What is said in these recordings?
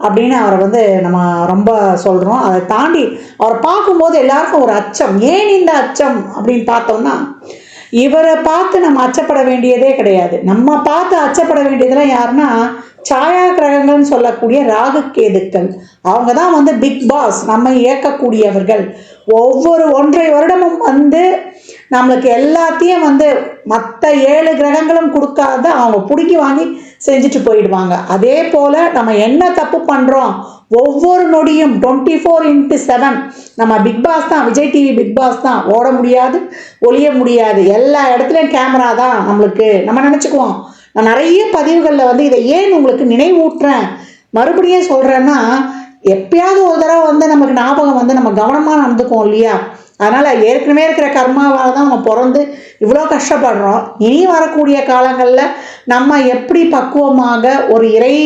அப்படின்னு அவரை வந்து நம்ம ரொம்ப சொல்கிறோம் அதை தாண்டி அவரை பார்க்கும்போது எல்லாருக்கும் ஒரு அச்சம். ஏன் இந்த அச்சம் அப்படின்னு பார்த்தோம்னா இவரை பார்த்து நம்ம அச்சப்பட வேண்டியதே கிடையாது. நம்ம பார்த்து அச்சப்பட வேண்டியதெல்லாம் யாருன்னா சாயா கிரகங்கள்னு சொல்லக்கூடிய ராகு கேதுக்கள். அவங்க தான் வந்து பிக் பாஸ் நம்ம இயக்கக்கூடியவர்கள். ஒவ்வொரு ஒன்றை வருடமும் வந்து நம்மளுக்கு எல்லாத்தையும் வந்து மற்ற ஏழு கிரகங்களும் கொடுக்காத அவங்க பிடுங்கி வாங்கி செஞ்சுட்டு போயிடுவாங்க. அதே போல் நம்ம என்ன தப்பு பண்ணுறோம் ஒவ்வொரு நொடியும் டுவெண்ட்டி ஃபோர் இன்ட்டு செவன் நம்ம பிக் பாஸ் தான் விஜய் டிவி பிக் பாஸ் தான். ஓட முடியாது ஒளிய முடியாது. எல்லா இடத்துலையும் கேமரா தான் நம்மளுக்கு. நம்ம நினச்சிக்குவோம். நான் நிறைய பதிவுகளில் வந்து இதை ஏன் உங்களுக்கு நினைவூட்டுறேன்? மறுபடியும் சொல்கிறேன்னா எப்பயாவது ஒரு தடவை வந்து நமக்கு ஞாபகம் வந்து நம்ம கவனமாக நடந்துக்குவோம் இல்லையா? அதனால் ஏற்கனவே இருக்கிற கர்மாவால் தான் நம்ம பிறந்து இவ்வளோ கஷ்டப்படுறோம். இனி வரக்கூடிய காலங்களில் நம்ம எப்படி பக்குவமாக ஒரு இறை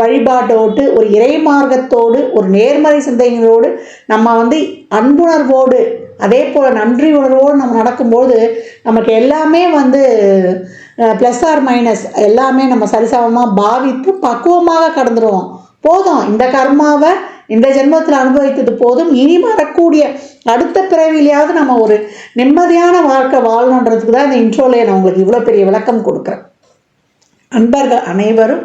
வழிபாட்டோடு ஒரு இறை மார்க்கத்தோடு ஒரு நேர்மறை சிந்தனைகளோடு நம்ம வந்து அன்புணர்வோடு அதே போல் நன்றி உணர்வோடு நம்ம நடக்கும்போது நமக்கு எல்லாமே வந்து ப்ளஸ் ஆர் மைனஸ் எல்லாமே நம்ம சரிசமமாக பாவித்து பக்குவமாக கடந்துருவோம். போதும். இந்த கர்மாவை இந்த ஜென்மத்தில் அனுபவித்தது போதும். இனி வரக்கூடிய அடுத்த பிறவிலையாவது நம்ம ஒரு நிம்மதியான வாழ்க்கை வாழணுன்றதுக்கு தான் இந்த இன்ட்ரோலே நான் உங்களுக்கு இவ்வளோ பெரிய விளக்கம் கொடுக்குறேன். அன்பர்கள் அனைவரும்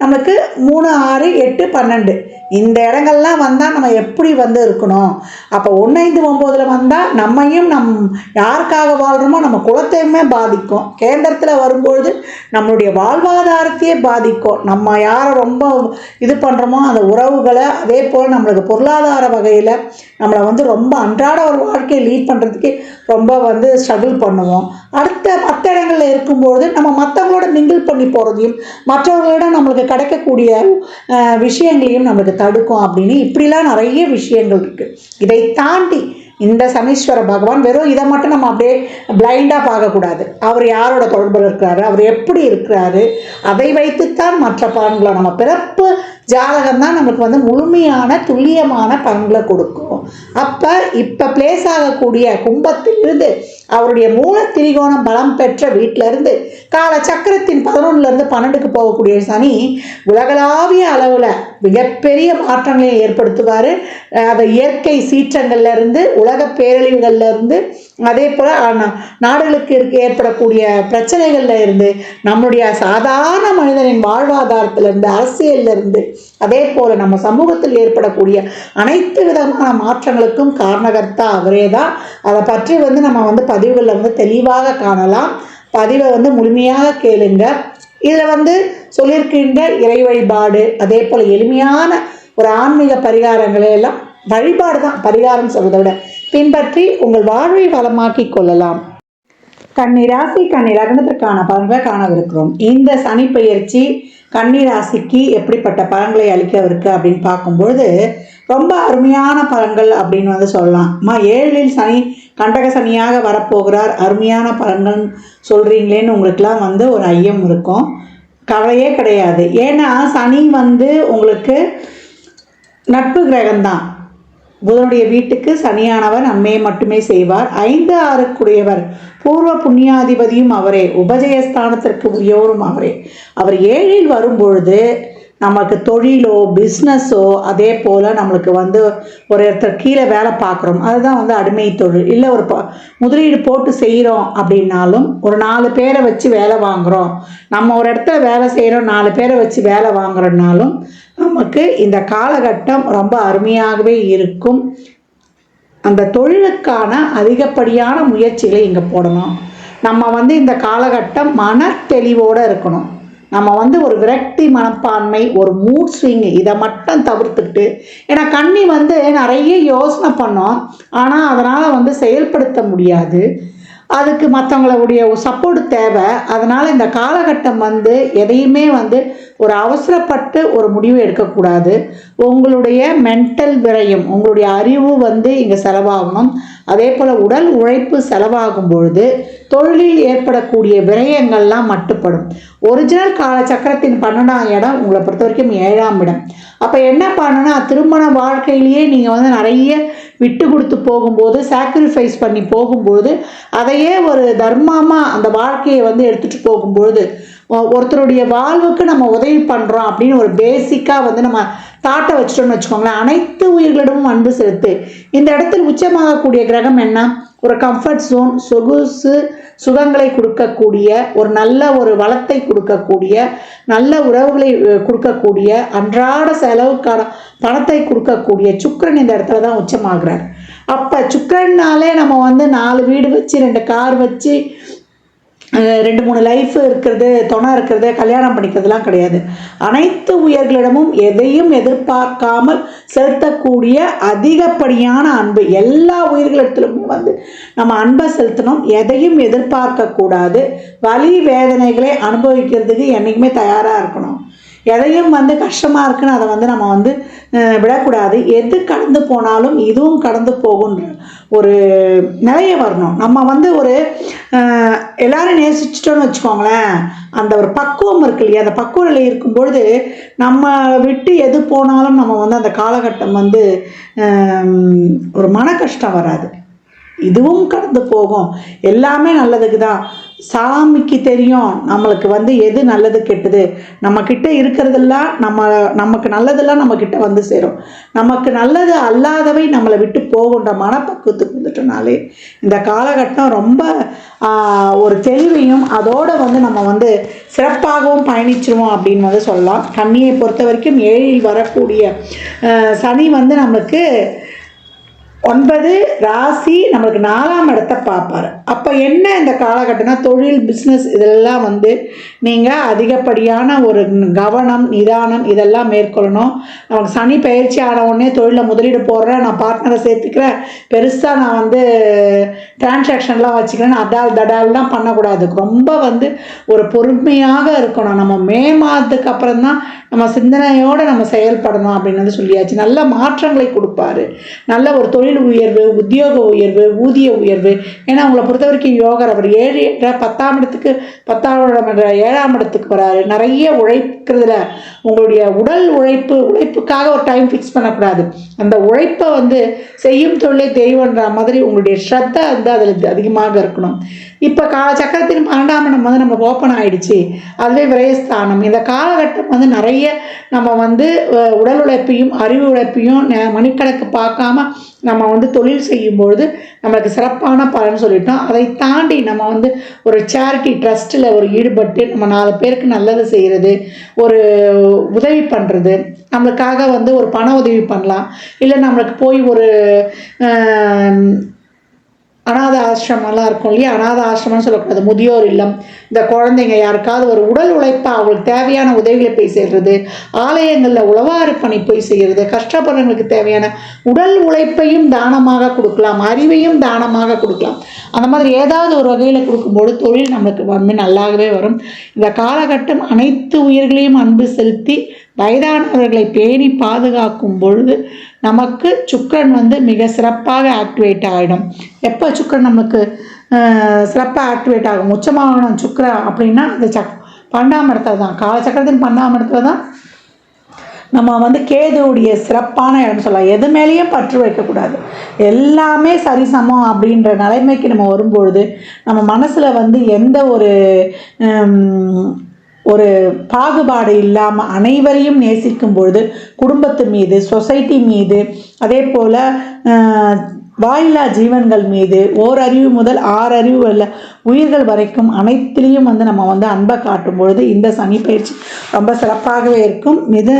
நமக்கு மூணு ஆறு எட்டு பன்னெண்டு. இந்த இடங்கள்லாம் வந்தால் நம்ம எப்படி வந்து இருக்கணும்? அப்போ ஒன்று ஐந்து ஒம்போதில் வந்தால் நம்மையும் நம் யாருக்காக வாழ்கிறோமோ நம்ம குலத்தையுமே பாதிக்கும். கேந்திரத்தில் வரும்பொழுது நம்மளுடைய வாழ்வாதாரத்தையே பாதிக்கும். நம்ம யாரை ரொம்ப இது பண்ணுறோமோ அந்த உறவுகளை அதே போல் நம்மளுக்கு பொருளாதார வகையில் நம்மளை வந்து ரொம்ப அன்றாட ஒரு வாழ்க்கையை லீட் பண்ணுறதுக்கு ரொம்ப வந்து ஸ்ட்ரகிள் பண்ணுவோம். அடுத்த மற்ற இடங்களில் இருக்கும்பொழுது நம்ம மற்றவங்களோட மிங்கிள் பண்ணி போகிறதையும் மற்றவர்களிடம் நம்மளுக்கு கிடைக்கக்கூடிய விஷயங்களையும் நம்மளுக்கு தடுக்கும் அப்படின்னு இப்படிலாம் நிறைய விஷயங்கள் இருக்குது இதை தாண்டி இந்த சனீஸ்வர பகவான் வெறும் இதை மட்டும் நம்ம அப்படியே பிளைண்டாக பார்க்கக்கூடாது. அவர் யாரோட தொடர்பில் இருக்கிறாரு? அவர் எப்படி இருக்கிறாரு? அதை வைத்துத்தான் மற்ற பலன்களை நம்ம பிறப்பு ஜாதகம் தான் நமக்கு வந்து முழுமையான துல்லியமான பலன்களை கொடுக்கும். அப்போ இப்போ பிளேஸ் ஆகக்கூடிய கும்பத்திலிருந்து அவருடைய மூல திரிகோணம் பலம் பெற்ற வீட்டிலிருந்து கால சக்கரத்தின் பதினொன்னுலேருந்து பன்னெண்டுக்கு போகக்கூடிய சனி உலகளாவிய அளவில் மிகப்பெரிய மாற்றங்களை ஏற்படுத்துவார். அதை இயற்கை சீற்றங்கள்லேருந்து உலக பேரழிவுகள்லேருந்து அதே போல் நாடுகளுக்கு இருக்க ஏற்படக்கூடிய பிரச்சனைகளில் இருந்து நம்முடைய சாதாரண மனிதனின் வாழ்வாதாரத்திலிருந்து அரசியல்ல இருந்து அதே போல் நம்ம சமூகத்தில் ஏற்படக்கூடிய அனைத்து விதமான மாற்றங்களுக்கும் காரணகர்த்தா அவரே தான். அதை பற்றி வந்து நம்ம வந்து பதிவுகளில் வந்து தெளிவாக காணலாம். பதிவை வந்து முழுமையாக கேளுங்கள் இதில் வந்து சொல்லியிருக்கின்ற இறை வழிபாடு அதே போல் எளிமையான ஒரு ஆன்மீக பரிகாரங்களை எல்லாம் வழிபாடு தான் பரிகாரம் சொல்வதை விட. பின்பற்றி உங்கள் வாழ்வை வளமாக்கி கொள்ளலாம். கன்னி ராசி கன்னி லக்னத்திற்கான பலன்களை காணவிருக்கிறோம். இந்த சனி பயிற்சி கன்னி ராசிக்கு எப்படிப்பட்ட பலன்களை அளிக்கவிருக்கு அப்படின்னு பார்க்கும்பொழுது ரொம்ப அருமையான பலன்கள் அப்படின்னு வந்து சொல்லலாம். அம்மா ஏழில் சனி கண்டக சனியாக வரப்போகிறார். அருமையான பலன்கள் சொல்கிறீங்களேன்னு உங்களுக்குலாம் வந்து ஒரு ஐயம் இருக்கும். கவலையே கிடையாது. ஏன்னா சனி வந்து உங்களுக்கு நட்பு கிரகம்தான். புதனுடைய வீட்டுக்கு சனியானவர் நன்மையை மட்டுமே செய்வார். ஐந்து ஆறுக்குடையவர் பூர்வ புண்ணியாதிபதியும் அவரே. உபஜயஸ்தானத்திற்கு உரியவரும் அவரே. அவர் ஏழில் வரும்பொழுது நமக்கு தொழிலோ பிஸ்னஸோ அதே போல் நம்மளுக்கு வந்து ஒரு இடத்துல கீழே வேலை பார்க்குறோம். அதுதான் வந்து அடிமை தொழில். இல்லை ஒரு ப- முதலீடு போட்டு செய்கிறோம் அப்படின்னாலும் ஒரு நாலு பேரை வச்சு வேலை வாங்குகிறோம் நம்ம ஒரு இடத்துல வேலை செய்கிறோம் நாலு பேரை வச்சு வேலை வாங்குறோம்னாலும் நமக்கு இந்த காலகட்டம் ரொம்ப அருமையாகவே இருக்கும். அந்த தொழிலுக்கான அதிகப்படியான முயற்சிகளை இங்கே போடணும். நம்ம வந்து இந்த காலகட்டம் மன தெளிவோடு இருக்கணும். நம்ம வந்து ஒரு விரக்தி மனப்பான்மை ஒரு மூட் ஸ்விங் இதை மட்டும் தவிர்த்துக்கிட்டு ஏன்னா கண்ணி வந்து நிறைய யோசனை பண்ணோம். ஆனால் அதனால் வந்து செயல்படுத்த முடியாது. அதுக்கு மற்றவங்களுடைய சப்போர்ட் தேவை. அதனால் இந்த காலகட்டம் வந்து எதையுமே வந்து ஒரு அவசரப்பட்டு ஒரு முடிவு எடுக்கக்கூடாது. உங்களுடைய மென்டல் விரயம் உங்களுடைய அறிவு வந்து இங்கே செலவாகணும். அதே போல் உடல் உழைப்பு செலவாகும் பொழுது தொழிலில் ஏற்படக்கூடிய விரயங்கள்லாம் மட்டுப்படும். ஒரிஜினல் கால சக்கரத்தின் பன்னெண்டாம் இடம் உங்களை பொறுத்த வரைக்கும் ஏழாம் இடம். அப்போ என்ன பண்ணணும்னா திருமண வாழ்க்கையிலேயே நீங்கள் வந்து நிறைய விட்டு கொடுத்து போகும்போது சாக்ரிஃபைஸ் பண்ணி போகும்போது அதையே ஒரு தர்மமாக அந்த வாழ்க்கையை வந்து எடுத்துகிட்டு போகும்பொழுது ஒருத்தருடைய வாழ்வுக்கு நம்ம உதவி பண்ணுறோம் அப்படின்னு ஒரு பேசிக்காக வந்து நம்ம தாட்டை வச்சிட்டோம்னு வச்சுக்கோங்களேன் அனைத்து உயிர்களிடமும் அன்பு செலுத்து. இந்த இடத்தில் உச்சமாகக்கூடிய கிரகம் என்ன? ஒரு கம்ஃபர்ட் ஜோன் சொகுசு சுகங்களை கொடுக்கக்கூடிய ஒரு நல்ல ஒரு வளத்தை கொடுக்கக்கூடிய நல்ல உறவுகளை கொடுக்கக்கூடிய அன்றாட செலவுக்கான பணத்தை கொடுக்கக்கூடிய சுக்கரன் இந்த இடத்துல தான் உச்சமாகிறார். அப்போ சுக்கரன்னாலே நம்ம வந்து நாலு வீடு வச்சு ரெண்டு கார் வச்சு ரெண்டு மூணு லைஃப் இருக்கிறது துணை இருக்கிறது கல்யாணம் பண்ணிக்கிறதுலாம் கிடையாது. அனைத்து உயர்களிடமும் எதையும் எதிர்பார்க்காமல் செலுத்தக்கூடிய அதிகப்படியான அன்பு எல்லா உயிர்களிடத்திலும் வந்து நம்ம அன்பை செலுத்தணும். எதையும் எதிர்பார்க்கக்கூடாது. வலி வேதனைகளை அனுபவிக்கிறதுக்கு என்றைக்குமே தயாராக இருக்கணும். எதையும் வந்து கஷ்டமாக இருக்குன்னு அதை வந்து நம்ம வந்து விடக்கூடாது. எது கடந்து போனாலும் இதுவும் கடந்து போகுன்ற ஒரு நிலைய வரணும். நம்ம வந்து ஒரு எல்லாரும் நேசிச்சிட்டோன்னு வச்சுக்கோங்களேன். அந்த ஒரு பக்குவம் இருக்கு இல்லையா? அந்த பக்குவ நிலை இருக்கும்பொழுது நம்ம விட்டு எது போனாலும் நம்ம வந்து அந்த காலகட்டம் வந்து ஒரு மன கஷ்டம் வராது. இதுவும் கடந்து போகும். எல்லாமே நல்லதுக்கு தான் சாமிக்கு தெரியும் நம்மளுக்கு வந்து எது நல்லது கெட்டது. நம்மக்கிட்ட இருக்கிறதெல்லாம் நம்ம நமக்கு நல்லதெல்லாம் நம்மக்கிட்ட வந்து சேரும். நமக்கு நல்லது அல்லாதவை நம்மளை விட்டு போகின்ற மனப்பக்குவத்துக்கு வந்துட்டோம்னாலே இந்த காலகட்டம் ரொம்ப ஒரு தெளிவையும் அதோடு வந்து நம்ம வந்து சிறப்பாகவும் பயணிச்சிருவோம் அப்படின்னு வந்து சொல்லலாம். கண்ணியை பொறுத்த வரைக்கும் ஏழில் வரக்கூடிய சனி வந்து நம்மளுக்கு ஒன்பது ராசி நம்மளுக்கு நாலாம் இடத்த பார்ப்பார். அப்போ என்ன இந்த காலகட்டம்னா தொழில் பிஸ்னஸ் இதெல்லாம் வந்து நீங்கள் அதிகப்படியான ஒரு கவனம் நிதானம் இதெல்லாம் மேற்கொள்ளணும். நமக்கு சனி பயிற்சி ஆன உடனே தொழிலில் முதலீடு போடுறேன் நான் பார்ட்னரை சேர்த்துக்கிறேன். பெருசாக நான் வந்து டிரான்சாக்ஷன்லாம் வச்சுக்கிறேன். அடால் தடால்லாம் பண்ணக்கூடாது. ரொம்ப வந்து ஒரு பொறுமையாக இருக்கணும். நம்ம மே மாதத்துக்கு அப்புறம் தான் நம்ம சிந்தனையோடு நம்ம செயல்படணும் அப்படின்னு வந்து சொல்லியாச்சு. நல்ல மாற்றங்களை கொடுப்பாரு. நல்ல ஒரு தொழில் தொழில் உயர்வு உத்தியோக உயர்வு ஊதிய உயர்வு. ஏன்னா உங்களை பொறுத்த வரைக்கும் யோகர் அவர் ஏழு பத்தாம் இடத்துக்கு பத்தாம் இடம் ஏழாம் இடத்துக்கு வராரு நிறைய உழைக்கிறதுல உங்களுடைய உடல் உழைப்பு உழைப்புக்காக ஒரு டைம் ஃபிக்ஸ் பண்ணக்கூடாது. அந்த உழைப்பை வந்து செய்யும் தொழிலே தெய்வன்ற மாதிரி உங்களுடைய ஸ்ரத்தை வந்து அதில் அதிகமாக இருக்கணும். இப்போ கால சக்கரத்தின் பன்னெண்டாம் இடம் வந்து நம்ம ஓப்பன் ஆகிடுச்சு அதுவே விரயஸ்தானம். இந்த காலகட்டம் வந்து நிறைய நம்ம வந்து உடல் உழைப்பையும் அறிவு உழைப்பையும் மணிக்கணக்கு பார்க்காம நம்ம வந்து தொழில் செய்யும்பொழுது நம்மளுக்கு சிறப்பான பலன் சொல்லிட்டோம். அதை தாண்டி நம்ம வந்து ஒரு சேரிட்டி ட்ரஸ்ட்டில் ஒரு ஈடுபட்டு நம்ம நாலு பேருக்கு நல்லது செய்கிறது ஒரு உதவி பண்ணுறது நம்மளுக்காக வந்து ஒரு பண உதவி பண்ணலாம். இல்லை நம்மளுக்கு போய் ஒரு அநாத அனாத இருக்கும் இல்லையா? அனாத ஆசிரமம்னு சொல்லக்கூடாது. முதியோர் இல்லம். இந்த குழந்தைங்க யாருக்காவது ஒரு உடல் உழைப்பாக அவங்களுக்கு தேவையான உதவிகளை போய் செய்கிறது ஆலயங்களில் உழவாறு பணி போய் செய்கிறது கஷ்டப்படுறவங்களுக்கு தேவையான உடல் உழைப்பையும் தானமாக கொடுக்கலாம் அறிவையும் தானமாக கொடுக்கலாம். அந்த மாதிரி ஏதாவது ஒரு வகையில் கொடுக்கும்போது தொழில் நம்மளுக்கு வந்து நல்லாகவே வரும். இந்த காலகட்டம் அனைத்து உயிர்களையும் அன்பு செலுத்தி வயதானவர்களை பேணி பாதுகாக்கும் பொழுது நமக்கு சுக்கரன் வந்து மிக சிறப்பாக ஆக்டிவேட் ஆகிடும் எப்போ சுக்கரன் நமக்கு சிறப்பாக ஆக்டிவேட் ஆகும்? உச்சமாகணும் சுக்கரன் அப்படின்னா அந்த சக் பன்னெண்டாம் இடத்துல தான். காலச்சக்கரத்தின் பன்னெண்டாம் இடத்துல தான் நம்ம வந்து கேதுவுடைய சிறப்பான இடம் சொல்லலாம் எது மேலேயும் பற்று வைக்கக்கூடாது. எல்லாமே சரிசமம் அப்படின்ற நிலைமைக்கு நம்ம வரும்பொழுது நம்ம மனசில் வந்து எந்த ஒரு ஒரு பாகுபாடு இல்லாமல் அனைவரையும் நேசிக்கும் பொழுது குடும்பத்து மீது சொசைட்டி மீது அதே போல் வாயில்லா ஜீவன்கள் மீது ஓர் அறிவு முதல் ஆறு அறிவு உள்ள உயிர்கள் வரைக்கும் அனைத்திலையும் வந்து நம்ம வந்து அன்பை காட்டும் பொழுது இந்த சனி பயிற்சி ரொம்ப சிறப்பாகவே இருக்கும். மித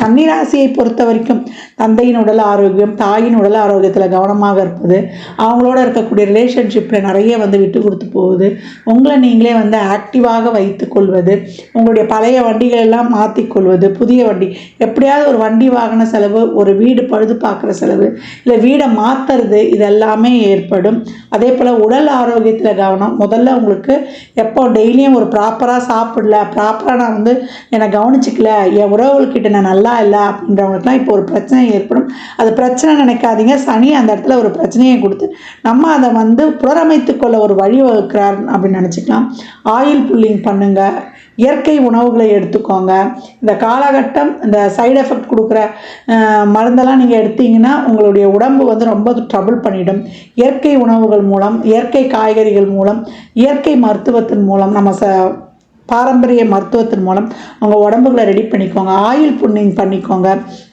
கன்னிராசியை பொறுத்த வரைக்கும் தந்தையின் உடல் ஆரோக்கியம் தாயின் உடல் ஆரோக்கியத்தில் கவனமாக இருப்பது அவங்களோட இருக்கக்கூடிய ரிலேஷன்ஷிப்பில் நிறைய வந்து விட்டு கொடுத்து போகுது. உங்களை நீங்களே வந்து ஆக்டிவாக வைத்து கொள்வது உங்களுடைய பழைய வண்டிகள் எல்லாம் மாற்றிக்கொள்வது புதிய வண்டி எப்படியாவது ஒரு வண்டி வாகன செலவு ஒரு வீடு பழுது பார்க்குற செலவு இல்லை வீடை மாற்றுறது இதெல்லாமே ஏற்படும். அதே போல் உடல் ஆரோக்கியத்தில் கவனம். முதல்ல உங்களுக்கு எப்போ டெய்லியும் ஒரு ப்ராப்பராக சாப்பிடல ப்ராப்பராக நான் வந்து என்னை கவனிச்சிக்கல என் உறவுகள்கிட்ட நான் நல்லா இல்லை அப்படின்றவங்களுக்குலாம் இப்போ ஒரு பிரச்சனை ஏற்படும். அது பிரச்சனை நினைக்காதீங்க. சனி அந்த இடத்துல ஒரு பிரச்சனையை கொடுத்து நம்ம அதை வந்து புனரமைத்து கொள்ள ஒரு வழி வகுக்கிறார் அப்படின்னு நினச்சிக்கலாம். ஆயில் புல்லிங் பண்ணுங்கள் இயற்கை உணவுகளை எடுத்துக்கோங்க. இந்த காலகட்டம் இந்த சைடு எஃபெக்ட் கொடுக்குற மருந்தெல்லாம் நீங்கள் எடுத்தீங்கன்னா உங்களுடைய உடம்பு வந்து ரொம்ப ட்ரபிள் பண்ணிடும். இயற்கை உணவுகள் மூலம் இயற்கை காய்கறிகள் மூலம் இயற்கை மருத்துவத்தின் மூலம் நம்ம ச பாரம்பரிய மருத்துவத்தின் மூலம் அவங்க உடம்புகளை ரெடி பண்ணிக்கோங்க. ஆயில் புண்ணிங் பண்ணிக்கோங்க.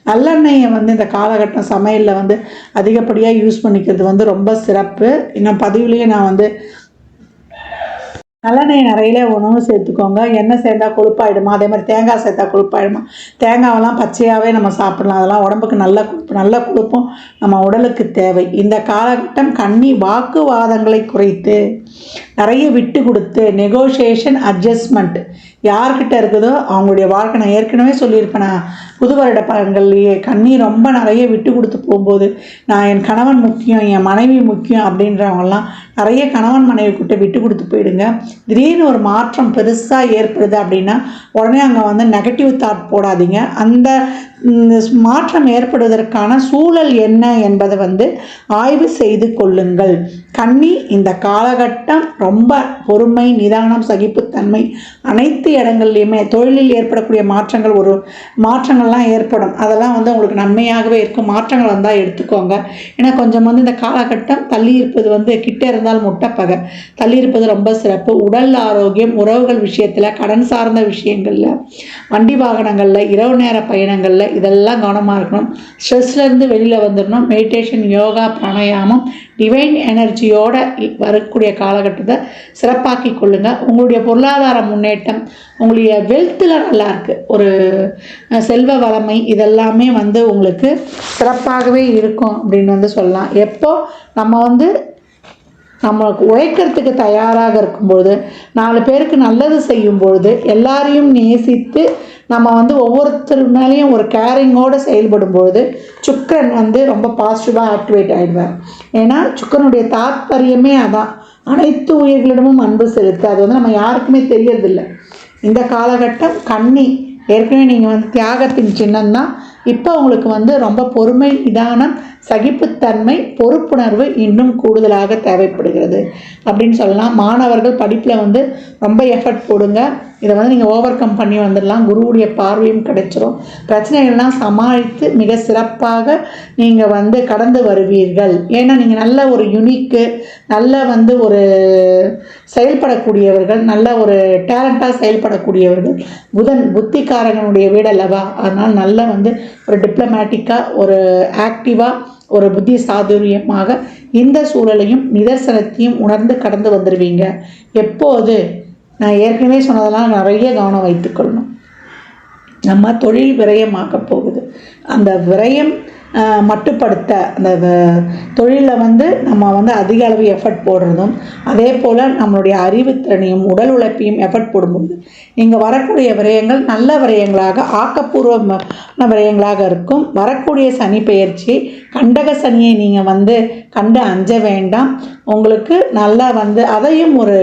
நல்லெண்ணெயை வந்து இந்த காலகட்டம் சமையலில் வந்து அதிகப்படியாக யூஸ் பண்ணிக்கிறது வந்து ரொம்ப சிறப்பு. இன்னும் பதிவுலேயே நான் வந்து நல்லெண்ணெய் நிறையில உணவு சேர்த்துக்கோங்க. எண்ணெய் சேர்த்தா கொழுப்பாயிடுமா? அதே மாதிரி தேங்காய் சேர்த்தா கொழுப்பாயிடுமா? தேங்காவெல்லாம் பச்சையாகவே நம்ம சாப்பிடலாம். அதெல்லாம் உடம்புக்கு நல்ல கொழுப்பு நல்ல கொழுப்பும் நம்ம உடலுக்கு தேவை. இந்த காலகட்டம் கண்ணி வாக்குவாதங்களை குறைத்து நிறைய விட்டு கொடுத்து நெகோஷியேஷன் அட்ஜஸ்ட்மெண்ட் யார்கிட்ட இருக்குதோ அவங்களுடைய வாழ்க்கை நான் ஏற்கனவே சொல்லியிருப்பேனா? புது வருட பழங்கள்லேயே கண்ணி ரொம்ப நிறைய விட்டு கொடுத்து போகும்போது நான் என் கணவன் முக்கியம் என் மனைவி முக்கியம் அப்படின்றவங்கலாம் நிறைய கணவன் மனைவி கிட்ட விட்டு கொடுத்து போயிடுங்க. திடீர்னு ஒரு மாற்றம் பெருசாக ஏற்படுது அப்படின்னா உடனே அங்கே வந்து நெகட்டிவ் தாட் போடாதீங்க. அந்த மாற்றம் ஏற்படுவதற்கான சூழல் என்ன என்பதை வந்து ஆய்வு செய்து கொள்ளுங்கள். கன்னி இந்த காலகட்டம் ரொம்ப பொறுமை நிதானம் சகிப்புத்தன்மை அனைத்து இடங்கள்லையுமே தொழிலில் ஏற்படக்கூடிய மாற்றங்கள் ஒரு மாற்றங்கள்லாம் ஏற்படும். அதெல்லாம் வந்து உங்களுக்கு நன்மையாகவே இருக்கும். மாற்றங்கள் வந்தால் எடுத்துக்கோங்க. ஏன்னா கொஞ்சம் வந்து இந்த காலகட்டம் தள்ளி இருப்பது வந்து கிட்டே இருந்தால் முட்டைப்பகை. தள்ளி இருப்பது ரொம்ப சிறப்பு. உடல் ஆரோக்கியம் உறவுகள் விஷயத்தில் கடன் சார்ந்த விஷயங்களில் வண்டி வாகனங்களில் இரவு நேர பயணங்களில் இதெல்லாம் கவனமாக இருக்கணும். ஸ்ட்ரெஸ்லேருந்து வெளியில் வந்துடணும். மெடிடேஷன் யோகா பிராணாயாமம் டிவைன் எனர்ஜியோட வரக்கூடிய காலகட்டத்தை சிறப்பாக்கி கொள்ளுங்கள் உங்களுடைய பொருளாதார முன்னேற்றம் உங்களுடைய வெல்த்தில் நல்லா இருக்குது ஒரு செல்வ வளமை இதெல்லாமே வந்து உங்களுக்கு சிறப்பாகவே இருக்கும் அப்படின்னு வந்து சொல்லலாம். எப்போ? நம்ம வந்து நம்மளுக்கு உழைக்கிறதுக்கு தயாராக இருக்கும்பொழுது நாலு பேருக்கு நல்லது செய்யும் பொழுது எல்லாரையும் நேசித்து நம்ம வந்து ஒவ்வொருத்தர் மேலேயும் ஒரு கேரிங்கோடு செயல்படும் பொழுது சுக்கரன் வந்து ரொம்ப பாசிட்டிவாக ஆக்டிவேட் ஆகிடுவார் ஏன்னா சுக்கரனுடைய தாத்பரியமே அதான். அனைத்து உயிர்களிடமும் அன்பு செலுத்து. அது வந்து நம்ம யாருக்குமே தெரியறதில்லை. இந்த காலகட்டம் கண்ணி ஏற்கனவே நீங்கள் வந்து தியாகத்தின் சின்னம் தான் இப்போ அவங்களுக்கு வந்து ரொம்ப பொறுமை நிதானம் சகிப்புத்தன்மை பொறுப்புணர்வு இன்னும் கூடுதலாக தேவைப்படுகிறது. அப்படின்னு சொல்லலாம். மாணவர்கள் படிப்பில் வந்து ரொம்ப எஃபர்ட் போடுங்க. இதை வந்து நீங்கள் ஓவர் கம் பண்ணி வந்துடலாம். குருவுடைய பார்வையும் கிடைச்சிரும். பிரச்சனைகள்லாம் சமாளித்து மிக சிறப்பாக நீங்கள் வந்து கடந்து வருவீர்கள். ஏன்னா நீங்கள் நல்ல ஒரு யுனிக்கு நல்ல வந்து ஒரு செயல்படக்கூடியவர்கள் நல்ல ஒரு டேலண்ட்டாக செயல்படக்கூடியவர்கள். புதன் புத்திக்காரகனுடைய வீடு அல்லவா அதனால் நல்ல வந்து ஒரு டிப்ளமேட்டிக்காக ஒரு ஆக்டிவாக ஒரு புத்தி சாதுரியமாக இந்த சூழலையும் நிதர்சனத்தையும் உணர்ந்து கடந்து வந்துடுவீங்க எப்போது? நான் ஏற்கனவே சொன்னதெல்லாம் நிறைய கவனம் வைத்துக்கொள்ளணும் நம்ம தொழில் விரயமாக்க போகுது. அந்த விரயம் மட்டுப்படுத்த அந்த தொழிலில் வந்து நம்ம வந்து அதிக அளவு எஃபர்ட் போடுறதும் அதே போல் நம்மளுடைய அறிவுத்திறனையும் உடல் உழைப்பையும் எஃபர்ட் போடும்போது இங்கே வரக்கூடிய விரயங்கள் நல்ல விரயங்களாக ஆக்கப்பூர்வமான விரயங்களாக இருக்கும். வரக்கூடிய சனி பெயர்ச்சி கண்டக சனியை நீங்கள் வந்து கண்டு அஞ்ச வேண்டாம். உங்களுக்கு நல்லா வந்து அதையும் ஒரு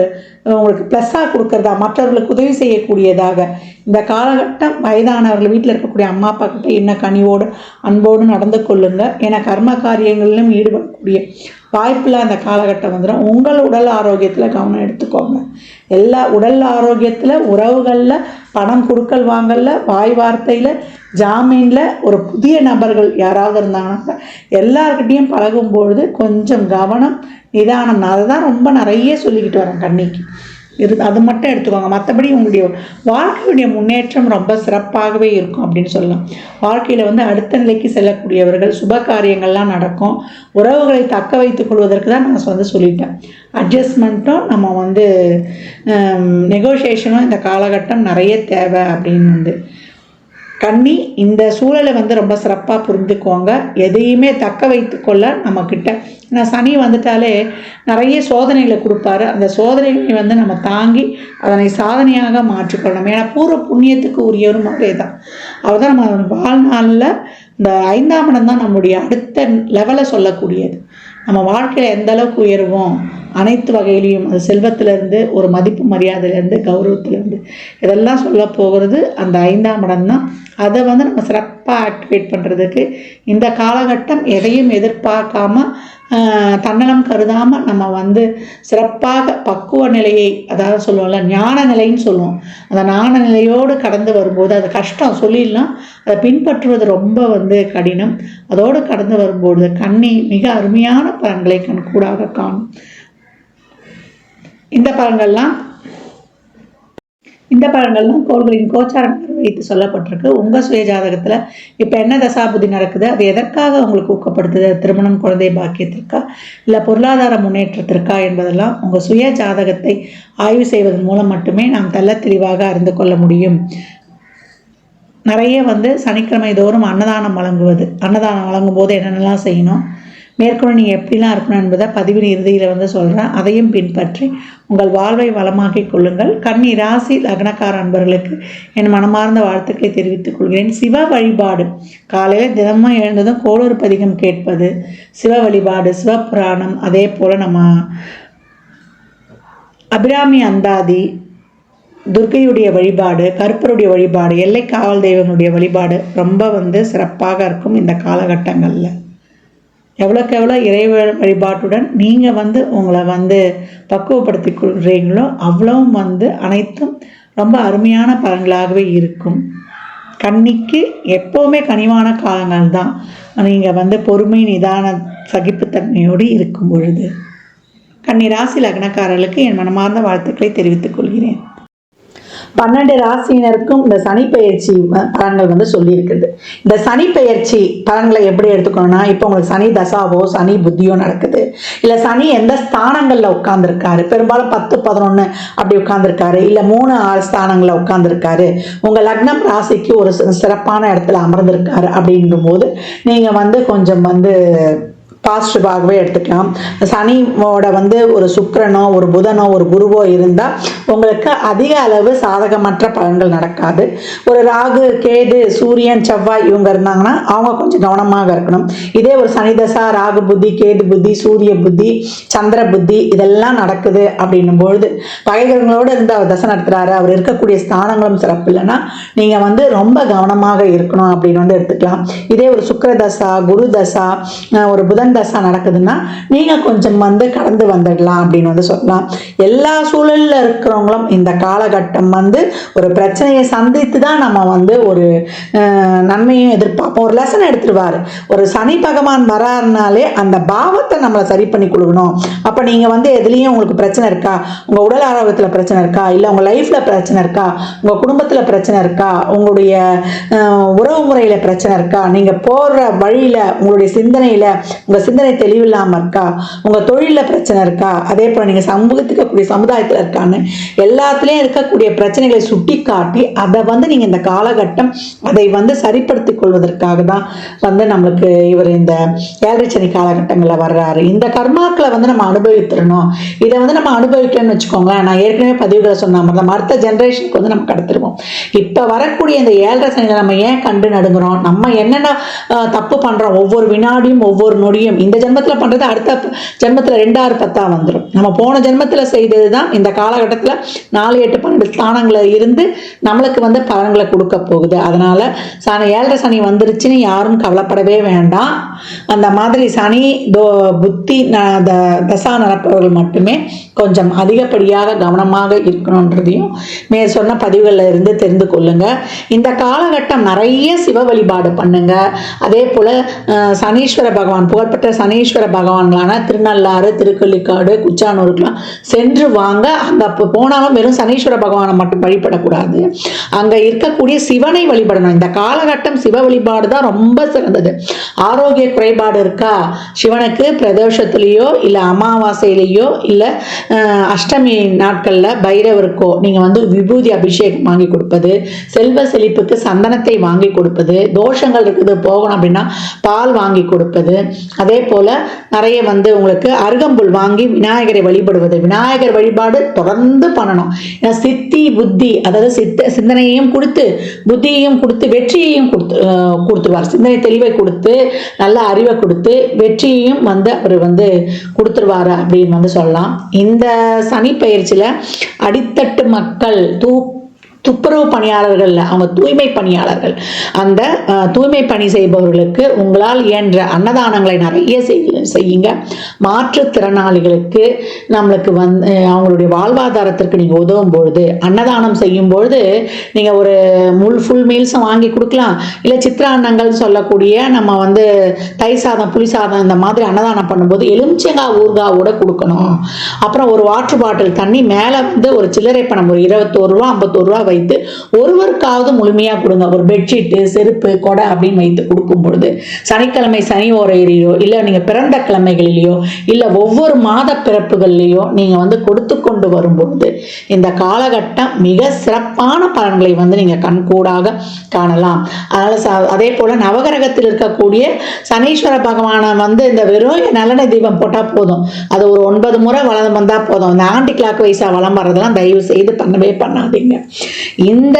உங்களுக்கு ப்ளஸ்ஸாக கொடுக்கறதா மற்றவர்களுக்கு உதவி செய்யக்கூடியதாக இந்த காலகட்டம் வயதானவர்கள் வீட்டில் இருக்கக்கூடிய அம்மா அப்பா கிட்ட என்ன கனிவோடு அன்போடு நடந்து கொள்ளுங்க. ஏன்னா கர்ம காரியங்களிலும் ஈடுபடக்கூடிய வாய்ப்பில் அந்த காலகட்டம் வந்துடும் உங்கள் உடல் ஆரோக்கியத்தில் கவனம் எடுத்துக்கோங்க. எல்லா உடல் ஆரோக்கியத்தில் உறவுகளில் பணம் கொடுக்கல் வாங்கல வாய் வார்த்தையில் ஜாமீனில் ஒரு புதிய நபர்கள் யாராவது இருந்தாங்கன்னா எல்லார்கிட்டேயும் பழகும்பொழுது கொஞ்சம் கவனம் நிதானம். அதை தான் ரொம்ப நிறைய சொல்லிக்கிட்டு வரேன் கண்ணிக்கு. இரு அது மட்டும் எடுத்துக்கோங்க. மற்றபடி உங்களுடைய வாழ்க்கையுடைய முன்னேற்றம் ரொம்ப சிறப்பாகவே இருக்கும் அப்படின்னு சொல்லலாம். வாழ்க்கையில் வந்து அடுத்த நிலைக்கு செல்லக்கூடியவர்கள் சுப காரியங்கள்லாம் நடக்கும். உறவுகளை தக்க வைத்துக் கொள்வதற்கு தான் நான் வந்து சொல்லிட்டேன். அட்ஜஸ்ட்மெண்ட்டும் நம்ம வந்து நெகோஷியேஷனும் இந்த காலகட்டம் நிறைய தேவை அப்படின்னு வந்து. கன்னி இந்த சூழலை வந்து ரொம்ப சிறப்பாக புரிந்துக்கோங்க எதையுமே தக்க வைத்துக்கொள்ள நம்மக்கிட்ட ஏன்னா சனி வந்துட்டாலே நிறைய சோதனைகளை கொடுப்பாரு. அந்த சோதனைகளை வந்து நம்ம தாங்கி அதனை சாதனையாக மாற்றிக்கொள்ளணும். ஏன்னா பூர்வ புண்ணியத்துக்கு உரியவரும் அவரே தான் அவர் தான் நம்ம வாழ்நாளில் இந்த ஐந்தாம் இடம் தான் நம்முடைய அடுத்த லெவலை சொல்லக்கூடியது. நம்ம வாழ்க்கையில் எந்த அளவுக்கு உயர்வோம் அனைத்து வகையிலையும் அது செல்வத்திலேருந்து ஒரு மதிப்பு மரியாதையிலேருந்து கௌரவத்திலேருந்து. இதெல்லாம் சொல்ல போகிறது அந்த ஐந்தாம் இடம் தான். அதை வந்து நம்ம சிறப்பாக ஆக்டிவேட் பண்ணுறதுக்கு இந்த காலகட்டம் எதையும் எதிர்பார்க்காம தன்னலம் கருதாமல் நம்ம வந்து சிறப்பாக பக்குவ நிலையை அதாவது சொல்லுவோம்ல ஞான நிலைன்னு சொல்லுவோம். அந்த ஞான நிலையோடு கடந்து வரும்போது அது கஷ்டம் சொல்லிடலாம். அதை பின்பற்றுவது ரொம்ப வந்து கடினம். அதோடு கடந்து வரும்போது கண்ணி மிக அருமையான பலன்களை கண்கூடாக காணும். இந்த பலன்கள்லாம் இந்த பலன்கள்லாம் கோள்களின் கோச்சாரம் வைத்து சொல்லப்பட்டிருக்கு. உங்கள் சுய ஜாதகத்தில் இப்போ என்ன தசாபுதி நடக்குது? அது எதற்காக உங்களுக்கு ஊக்கப்படுத்துது? திருமணம் குழந்தை பாக்கியத்திற்கா? இல்லை பொருளாதார முன்னேற்றத்திற்கா என்பதெல்லாம் உங்கள் சுய ஜாதகத்தை ஆய்வு செய்வதன் மூலம் மட்டுமே நாம் தெள்ள தெளிவாக அறிந்து கொள்ள முடியும். நிறைய வந்து சனிக்கிழமை தோறும் அன்னதானம் வழங்குவது. அன்னதானம் வழங்கும் போது என்னென்னலாம் செய்யணும்? மேற்கொண்டு நீங்கள் எப்படிலாம் இருக்கணும் என்பதை பதிவின் இறுதியில் வந்து சொல்கிறேன் அதையும் பின்பற்றி உங்கள் வாழ்வை வளமாக்கிக் கொள்ளுங்கள். கன்னி ராசி லக்னக்கார அன்பர்களுக்கு என் மனமார்ந்த வாழ்த்துக்களை தெரிவித்துக் கொள்கிறேன். சிவ வழிபாடு. காலையில் தினமும் எழுந்ததும் கோளூர் பதிகம் கேட்பது சிவ வழிபாடு சிவபுராணம் அதே போல் நம்ம அபிராமி அந்தாதி துர்க்கையுடைய வழிபாடு கருப்பருடைய வழிபாடு எல்லை காவல் தெய்வங்களுடைய வழிபாடு ரொம்ப வந்து சிறப்பாக இருக்கும் இந்த காலகட்டங்களில். எவ்வளோக்கு எவ்வளோ இறை வழிபாட்டுடன் நீங்கள் வந்து உங்களை வந்து பக்குவப்படுத்தி கொள்கிறீங்களோ அவ்வளவும் வந்து அனைத்தும் ரொம்ப அருமையான பலன்களாகவே இருக்கும். கன்னிக்கு எப்போவுமே கனிவான காலங்கள் தான். நீங்கள் வந்து பொறுமை நிதான சகிப்புத்தன்மையோடு இருக்கும் பொழுது. கன்னி ராசி லக்னக்காரர்களுக்கு என் மனமார்ந்த வாழ்த்துக்களை தெரிவித்துக் கொள்கிறேன். பன்னெண்டு ராசியினருக்கும் இந்த சனி பெயர்ச்சி பலன்கள் வந்து சொல்லியிருக்குது. இந்த சனி பெயர்ச்சி பலன்களை எப்படி எடுத்துக்கணும்னா இப்போ உங்களுக்கு சனி தசாவோ சனி புத்தியோ நடக்குது. இல்லை சனி எந்த ஸ்தானங்களில் உட்காந்துருக்காரு பெரும்பாலும் பத்து பதினொன்று அப்படி உட்காந்துருக்காரு இல்லை மூணு ஆறு ஸ்தானங்களில் உட்காந்துருக்காரு உங்கள் லக்னம் ராசிக்கு ஒரு சிறப்பான இடத்துல அமர்ந்திருக்காரு அப்படின்னும் போது நீங்கள் வந்து கொஞ்சம் வந்து பாசிட்டிவாகவே எடுத்துக்கலாம். சனியோட வந்து ஒரு சுக்கரனோ ஒரு புதனோ ஒரு குருவோ இருந்தால் உங்களுக்கு அதிக அளவு சாதகமற்ற பலன்கள் நடக்காது. ஒரு ராகு கேது சூரியன் செவ்வாய் இவங்க இருந்தாங்கன்னா அவங்க கொஞ்சம் கவனமாக இருக்கணும். இதே ஒரு சனி தசா ராகு புத்தி கேது புத்தி சூரிய புத்தி சந்திர புத்தி இதெல்லாம் நடக்குது அப்படின்னும் பொழுது பகைகரங்களோடு இருந்து அவர் தசை நடத்துகிறாரு அவர் இருக்கக்கூடிய ஸ்தானங்களும் சிறப்பு இல்லைன்னா நீங்கள் வந்து ரொம்ப கவனமாக இருக்கணும் அப்படின்னு வந்து எடுத்துக்கலாம். இதே ஒரு சுக்கிர தசா குரு தசா ஒரு புதன் தசா நடக்குதுன்னா நீங்கள் கொஞ்சம் வந்து கடந்து வந்துடலாம் அப்படின்னு வந்து சொல்லலாம். எல்லா சூழலில் இருக்கிறவங்களும் இந்த காலகட்டம் வந்து ஒரு பிரச்சனையை சந்தித்து தான் நம்ம வந்து ஒரு நன்மையும் எதிர்பார்ப்போம். ஒரு லெசன் எடுத்துருவார். ஒரு சனி பகவான் வராருனாலே அந்த பாவத்தை நம்மளை சரி பண்ணி கொடுக்கணும். அப்போ நீங்கள் வந்து எதுலேயும் உங்களுக்கு பிரச்சனை இருக்கா? உங்கள் உடல் ஆரோக்கியத்தில் பிரச்சனை இருக்கா? இல்லை உங்கள் லைஃப்பில் பிரச்சனை இருக்கா? உங்கள் குடும்பத்தில் பிரச்சனை இருக்கா? உங்களுடைய உறவு முறையில் பிரச்சனை இருக்கா? நீங்கள் போடுற வழியில் உங்களுடைய சிந்தனையில் உங்கள் சிந்தனை தெளிவில்லாமல் இருக்கா? உங்கள் தொழிலில் பிரச்சனை இருக்கா? அதே போல் நீங்கள் சமூகத்துக்கு சமுதாயத்தில் இருக்கான்னு எல்லாத்துலேயும் இருக்கக்கூடிய பிரச்சனைகளை சுட்டி காட்டி அதை வந்து நீங்கள் இந்த காலகட்டம் அதை வந்து சரிப்படுத்திக் கொள்வதற்காக தான் வந்து நம்மளுக்கு இவர் இந்த ஏழரை சனி காலகட்டங்களில் வர்றாரு. இந்த கர்மாக்களை வந்து நம்ம அனுபவித்திடணும் இதை வந்து நம்ம அனுபவிக்கணும்னு வச்சுக்கோங்களேன். நான் ஏற்கனவே பதிவுகளை சொன்ன மாதிரி நம்ம அடுத்த ஜென்ரேஷனுக்கு வந்து நம்ம கடத்திருவோம். இப்போ வரக்கூடிய இந்த ஏழரை சனியில் நம்ம ஏன் கண்டு நடுங்குறோம்? நம்ம என்னென்ன தப்பு பண்ணுறோம் ஒவ்வொரு வினாடியும் ஒவ்வொரு நொடியும். இந்த ஜென்மத்தில் பண்ணுறது அடுத்த ஜென்மத்தில் ரெண்டாறு பத்தா வந்துடும் நம்ம போன ஜென்மத்தில் செய்தது தான் இந்த காலகட்டத்தில் நாலு எட்டு பன்னெண்டு ஸ்தானங்களில் இருந்து நம்மளுக்கு வந்து பலன்களை கொடுக்க போகுது. அதனால் சனி ஏழரை சனி வந்துருச்சுன்னு யாரும் கவலைப்படவே வேண்டாம். அந்த மாதிரி சனி தோ புத்தி த- தசா நடப்பவர்கள் மட்டுமே கொஞ்சம் அதிகப்படியாக கவனமாக இருக்கணுன்றதையும் மேற் சொன்ன பதிவுகளில் இருந்து தெரிந்து கொள்ளுங்க. இந்த காலகட்டம் நிறைய சிவ வழிபாடு பண்ணுங்க. அதே போல் சனீஸ்வர பகவான் புகழ்பெற்ற சனீஸ்வர பகவான்களான திருநள்ளாறு திருக்கள்ளிக்காடு குச்சானூருக்கெலாம் சென்று வாங்க. அங்கே அப்போ போனாலும் வெறும் சனீஸ்வர பகவானை மட்டும் வழிபடக்கூடாது. அங்கே இருக்கக்கூடிய சிவனை வழிபடணும். இந்த காலகட்டம் சிவ வழிபாடு தான் ரொம்ப சிறந்தது. ஆரோக்கிய குறைபாடு இருக்கா? சிவனுக்கு பிரதோஷத்துலேயோ இல்லை அமாவாசையிலேயோ இல்லை அஷ்டமி நாட்களில் பைரவருக்கோ நீங்கள் வந்து விபூதி அபிஷேகம் வாங்கி கொடுப்பது செல்வ செழிப்புக்கு சந்தனத்தை வாங்கி கொடுப்பது தோஷங்கள் இருக்குது போகணும் அப்படின்னா பால் வாங்கி கொடுப்பது. அதே போல் நிறைய வந்து உங்களுக்கு அருகம்புல் வாங்கி விநாயகரை வழிபடுவது. விநாயகர் வழிபாடு தொடர்ந்து பண்ணணும். ஏன்னா சித்தி புத்தி அதாவது சித்த சிந்தனையையும் கொடுத்து புத்தியையும் கொடுத்து வெற்றியையும் கொடுத்து கொடுத்துருவார். சிந்தனை தெளிவை கொடுத்து நல்ல அறிவை கொடுத்து வெற்றியையும் வந்து அவர் வந்து கொடுத்துருவாரு அப்படின்னு வந்து சொல்லலாம். இந்த இந்த சனி பயிற்சியில் அடித்தட்டு மக்கள் தூ துப்புரவு பணியாளர்கள் அவங்க தூய்மை பணியாளர்கள். அந்த தூய்மை பணி செய்பவர்களுக்கு உங்களால் இயன்ற அன்னதானங்களை நிறைய செய்யுங்க. மாற்றுத்திறனாளிகளுக்கு நம்மளுக்கு வந்து அவங்களுடைய வாழ்வாதாரத்திற்கு நீங்கள் உதவும் பொழுது அன்னதானம் செய்யும் பொழுது நீங்கள் ஒரு முள் ஃபுல் மீல்ஸும் வாங்கி கொடுக்கலாம். இல்லை சித்திரான்னங்கள் சொல்லக்கூடிய நம்ம வந்து தயிர் சாதம் புளி சாதம் இந்த மாதிரி அன்னதானம் பண்ணும்போது எலுமிச்சங்காய் ஊறுகாவோட கொடுக்கணும். அப்புறம் ஒரு வாட்டர் பாட்டில் தண்ணி மேலே வந்து ஒரு சில்லறை பணம் ஒரு இருபத்தோரு ரூபா ஐம்பத்தோரு ரூபா வைத்து ஒருவருக்காவது முழுமையாக கொடுங்க. ஒரு பெட்ஷீட்டு செருப்பு கொடை அப்படின்னு வைத்து கொடுக்கும் பொழுது சனிக்கிழமை சனி ஓரையிலையோ இல்லை நீங்கள் பிறந்த கிழமைகளிலேயோ இல்லை ஒவ்வொரு மாத பிறப்புகள்லேயோ நீங்கள் வந்து கொடுத்து கொண்டு வரும்பொழுது இந்த காலகட்டம் மிக சிறப்பான பலன்களை வந்து நீங்கள் கண்கூடாக காணலாம். அதனால் அதே போல் நவகிரகத்தில் இருக்கக்கூடிய சனீஸ்வர பகவானை வந்து இந்த வெறும் நலனை தீபம் போட்டால் போதும். அது ஒரு ஒன்பது முறை வளம் வந்தால் போதும். இந்த ஆண்டி கிளாக் வைஸாக வளம் வர்றதெல்லாம் தயவு செய்து பண்ணவே பண்ணாதீங்க. இந்த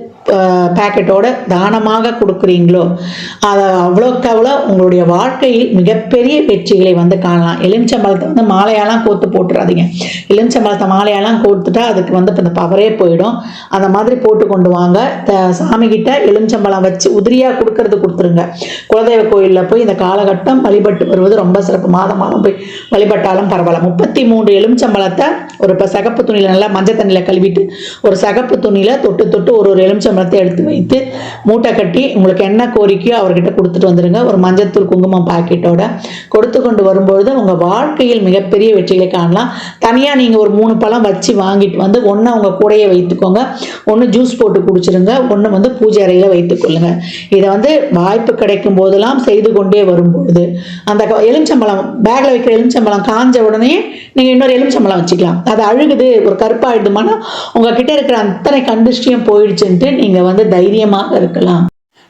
பேக்கெட்டோட தானமாக கொடுக்குறீங்களோ அதை அவ்வளோக்கு அவ்வளோ உங்களுடைய வாழ்க்கையில் மிகப்பெரிய வெற்றிகளை வந்து காணலாம். எலுமிச்சம்பழத்தை வந்து மாலையெல்லாம் கோத்து போட்டுறாதீங்க. எலுமிச்சம்பழத்தை மாலையெல்லாம் கோத்துட்டா அதுக்கு வந்து இப்போ இந்த பவரே போயிடும். அந்த மாதிரி போட்டு கொண்டு வாங்க. த- சாமி எலுமிச்சம்பழம் வச்சு உதிரியாக கொடுக்கறது கொடுத்துருங்க. குலதெய்வ கோயிலில் போய் இந்த காலகட்டம் வழிபட்டு வருவது ரொம்ப சிறப்பு. மாதம் மாதம் போய் வழிபட்டாலும் பரவாயில்ல. முப்பத்தி மூன்று எலுமிச்சம்பழத்தை ஒரு இப்போ சகப்பு துணியில் நல்லா மஞ்சள் தண்ணியில் கழுவிட்டு ஒரு சகப்பு துணியில் தொட்டு தொட்டு ஒரு ஒரு எலுமிச்சம்பழத்தை எடுத்து வைத்து மூட்டை கட்டி உங்களுக்கு என்ன கோரிக்கையோ அவர்கிட்ட கொடுத்துட்டு வந்துடுங்க ஒரு மஞ்சத்தூள் குங்குமம் பாக்கெட்டோட கொடுத்து கொண்டு வரும்பொழுது உங்கள் வாழ்க்கையில் மிகப்பெரிய வெற்றிகளை காணலாம். தனியாக நீங்கள் ஒரு மூணு பழம் வச்சு வாங்கிட்டு வந்து ஒன்று உங்கள் கூடையே வைத்துக்கோங்க. ஒன்று ஜூஸ் போட்டு குடிச்சிருங்க ஒன்று வந்து பூஜை அறையில் வைத்துக்கொள்ளுங்க இதை வந்து வாய்ப்பு கிடைக்கும் போதெல்லாம் செய்து கொண்டே வரும்பொழுது அந்த எலுமிச்சம்பழம் பேக்கில் வைக்கிற எலுமிச்சம்பழம் காஞ்ச உடனே நீங்கள் இன்னொரு எலுமிச்சம்பழம் வச்சுக்கலாம். அது அழுகுது ஒரு கருப்பாயிடுமானா உங்ககிட்ட இருக்கிற அத்தனை கண்டிஷ்டியும் போயிடுச்சுன்ட்டு நீங்கள் வந்து தைரியமாக இருக்கலாம்.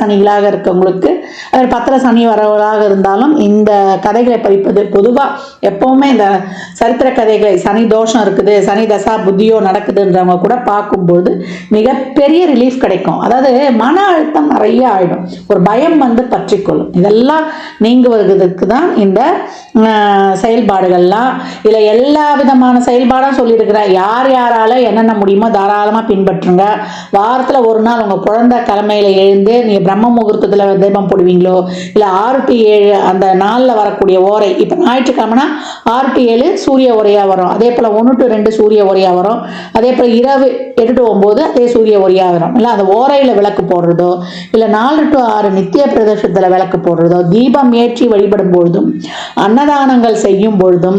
சனிகளாக இருக்கவங்களுக்கு அது பத்திர சனி வரவர்களாக இருந்தாலும் இந்த கதைகளை படிப்பது பொதுவாக எப்பவுமே இந்த சரித்திர கதைகளை சனி தோஷம் இருக்குது சனி தசா புத்தியோ நடக்குதுன்றவங்க கூட பார்க்கும்போது மிகப்பெரிய ரிலீஃப் கிடைக்கும். அதாவது மன அழுத்தம் நிறைய ஆயிடும். ஒரு பயம் வந்து பற்றிக்கொள்ளும். இதெல்லாம் நீங்குவதற்கு தான் இந்த செயல்பாடுகள்லாம் இதில் எல்லா விதமான செயல்பாடும் சொல்லியிருக்கிறேன் யார் யாரால என்னென்ன முடியுமோ தாராளமாக பின்பற்றுங்க. வாரத்தில் ஒரு நாள் உங்கள் குழந்தை கிழமையில் எழுந்து நீங்கள் பிரம்ம முகூர்த்தத்தில் தீபம் போடுவீங்களோ? இல்லை ஆறு டு ஏழு அந்த நாளில் வரக்கூடிய ஓரை இப்போ ஞாயிற்றுக்கிழமைனா ஆறு டு ஏழு சூரிய உரையாக வரும். அதே போல் ஒன்று டு ரெண்டு சூரிய உரையாக வரும். அதே போல் இரவு எட்டு டு ஒம்பது அதே சூரிய உரையாக வரும். இல்லை அந்த ஓரையில் விளக்கு போடுறதோ இல்லை நாலு டு ஆறு நித்திய பிரதேசத்தில் விளக்கு போடுறதோ தீபம் ஏற்றி வழிபடும் பொழுதும் அன்னதானங்கள் செய்யும் பொழுதும்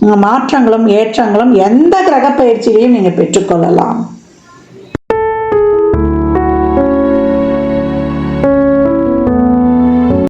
மாற்றங்களும் மாற்றங்களும் ஏற்றங்களும் எந்த கிரக பயிற்சியிலையும் நீங்கள் பெற்றுக்கொள்ளலாம்.